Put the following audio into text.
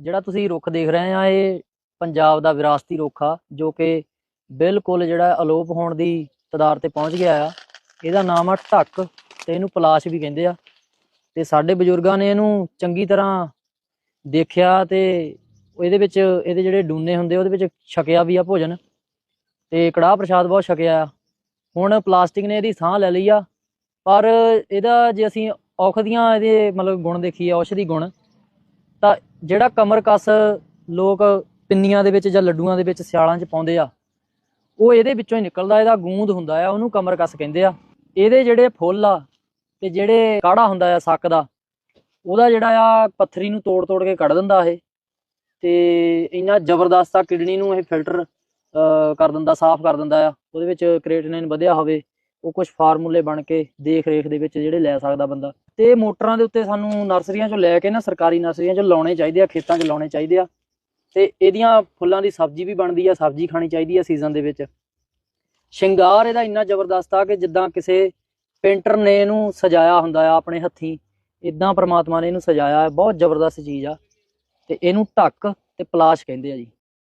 ਜਿਹੜਾ ਤੁਸੀਂ ਰੁੱਖ ਦੇਖ ਰਹੇ ਆ, ਇਹ ਪੰਜਾਬ ਦਾ ਵਿਰਾਸਤੀ ਰੁੱਖ ਆ, ਜੋ ਕਿ ਬਿਲਕੁਲ ਜਿਹੜਾ ਅਲੋਪ ਹੋਣ ਦੀ ਤਦਾਰ ਤੇ ਪਹੁੰਚ ਗਿਆ ਆ। ਇਹਦਾ ਨਾਮ ਆ ਢੱਕ ਤੇ ਇਹਨੂੰ ਪਲਾਸ਼ ਵੀ ਕਹਿੰਦੇ ਆ। ਤੇ ਸਾਡੇ ਬਜ਼ੁਰਗਾਂ ਨੇ ਇਹਨੂੰ ਚੰਗੀ ਤਰ੍ਹਾਂ ਦੇਖਿਆ ਤੇ ਇਹਦੇ ਵਿੱਚ ਇਹਦੇ ਜਿਹੜੇ ਡੂਨੇ ਹੁੰਦੇ ਉਹਦੇ ਵਿੱਚ ਛਕਿਆ ਵੀ ਆ ਭੋਜਨ। ਤੇ ਕੜਾਹ ਪ੍ਰਸ਼ਾਦ ਬਹੁਤ ਛਕਿਆ ਆ। ਹੁਣ ਪਲਾਸਟਿਕ ਨੇ ਇਹਦੀ ਸਾਹ ਲੈ ਲਈ ਆ, ਪਰ ਇਹਦਾ ਜੇ ਅਸੀਂ ਔਖ ਦੀਆਂ ਇਹਦੇ ਮਤਲਬ ਗੁਣ ਦੇਖੀਏ, ਔਸ਼ਧੀ ਗੁਣ ਤਾਂ ਜਿਹੜਾ ਕਮਰ ਕਸ ਲੋਕ ਪਿੰਨੀਆਂ ਦੇ ਵਿੱਚ ਜਾਂ ਲੱਡੂਆਂ ਦੇ ਵਿੱਚ ਸਿਆਲਾਂ 'ਚ ਪਾਉਂਦੇ ਆ, ਉਹ ਇਹਦੇ ਵਿੱਚੋਂ ਹੀ ਨਿਕਲਦਾ, ਇਹਦਾ ਗੂੰਦ ਹੁੰਦਾ ਆ, ਉਹਨੂੰ ਕਮਰ ਕਸ ਕਹਿੰਦੇ ਆ। ਇਹਦੇ ਜਿਹੜੇ ਫੁੱਲ ਆ ਤੇ ਜਿਹੜੇ ਕਾੜਾ ਹੁੰਦਾ ਆ ਸੱਕ ਦਾ, ਉਹਦਾ ਜਿਹੜਾ ਆ ਪੱਥਰੀ ਨੂੰ ਤੋੜ ਤੋੜ ਕੇ ਕੱਢ ਦਿੰਦਾ ਇਹ। ਤੇ ਇੰਨਾ ਜ਼ਬਰਦਸਤ ਆ, ਕਿਡਨੀ ਨੂੰ ਇਹ ਫਿਲਟਰ ਕਰ ਦਿੰਦਾ, ਸਾਫ਼ ਕਰ ਦਿੰਦਾ ਆ, ਉਹਦੇ ਵਿੱਚ ਕ੍ਰੀਏਟਿਨਿਨ ਵਧਿਆ ਹੋਵੇ ਉਹ ਕੁਝ ਫਾਰਮੂਲੇ ਬਣ ਕੇ ਦੇਖ ਰੇਖ ਦੇ ਵਿੱਚ ਜਿਹੜੇ ਲੈ ਸਕਦਾ ਬੰਦਾ। ਤੇ ਮੋਟਰਾਂ ਦੇ ਉੱਤੇ ਸਾਨੂੰ ਨਰਸਰੀਆਂ ਚੋਂ ਲੈ ਕੇ ਨਾ ਸਰਕਾਰੀ ਨਰਸਰੀਆਂ ਚੋਂ ਲਾਉਣੇ ਚਾਹੀਦੇ ਆ, ਖੇਤਾਂ 'ਚ ਲਾਉਣੇ ਚਾਹੀਦੇ ਆ। ਤੇ ਇਹਦੀਆਂ ਫੁੱਲਾਂ ਦੀ ਸਬਜ਼ੀ ਵੀ ਬਣਦੀ ਆ, ਸਬਜ਼ੀ ਖਾਣੀ ਚਾਹੀਦੀ ਆ ਸੀਜ਼ਨ ਦੇ ਵਿੱਚ। ਸ਼ਿੰਗਾਰ ਇਹਦਾ ਇੰਨਾ ਜ਼ਬਰਦਸਤ ਆ ਕਿ ਜਿੱਦਾਂ ਕਿਸੇ ਪੇਂਟਰ ਨੇ ਇਹਨੂੰ ਸਜਾਇਆ ਹੁੰਦਾ ਆ ਆਪਣੇ ਹੱਥੀਂ ਇਦਾਂ ਪ੍ਰਮਾਤਮਾ ਨੇ ਇਹਨੂੰ ਸਜਾਇਆ ਹੈ ਬਹੁਤ ਜ਼ਬਰਦਸਤ ਚੀਜ਼ ਆ। ਤੇ ਇਹਨੂੰ ਢੱਕ ਤੇ ਪਲਾਸ਼ ਕਹਿੰਦੇ ਆ ਜੀ।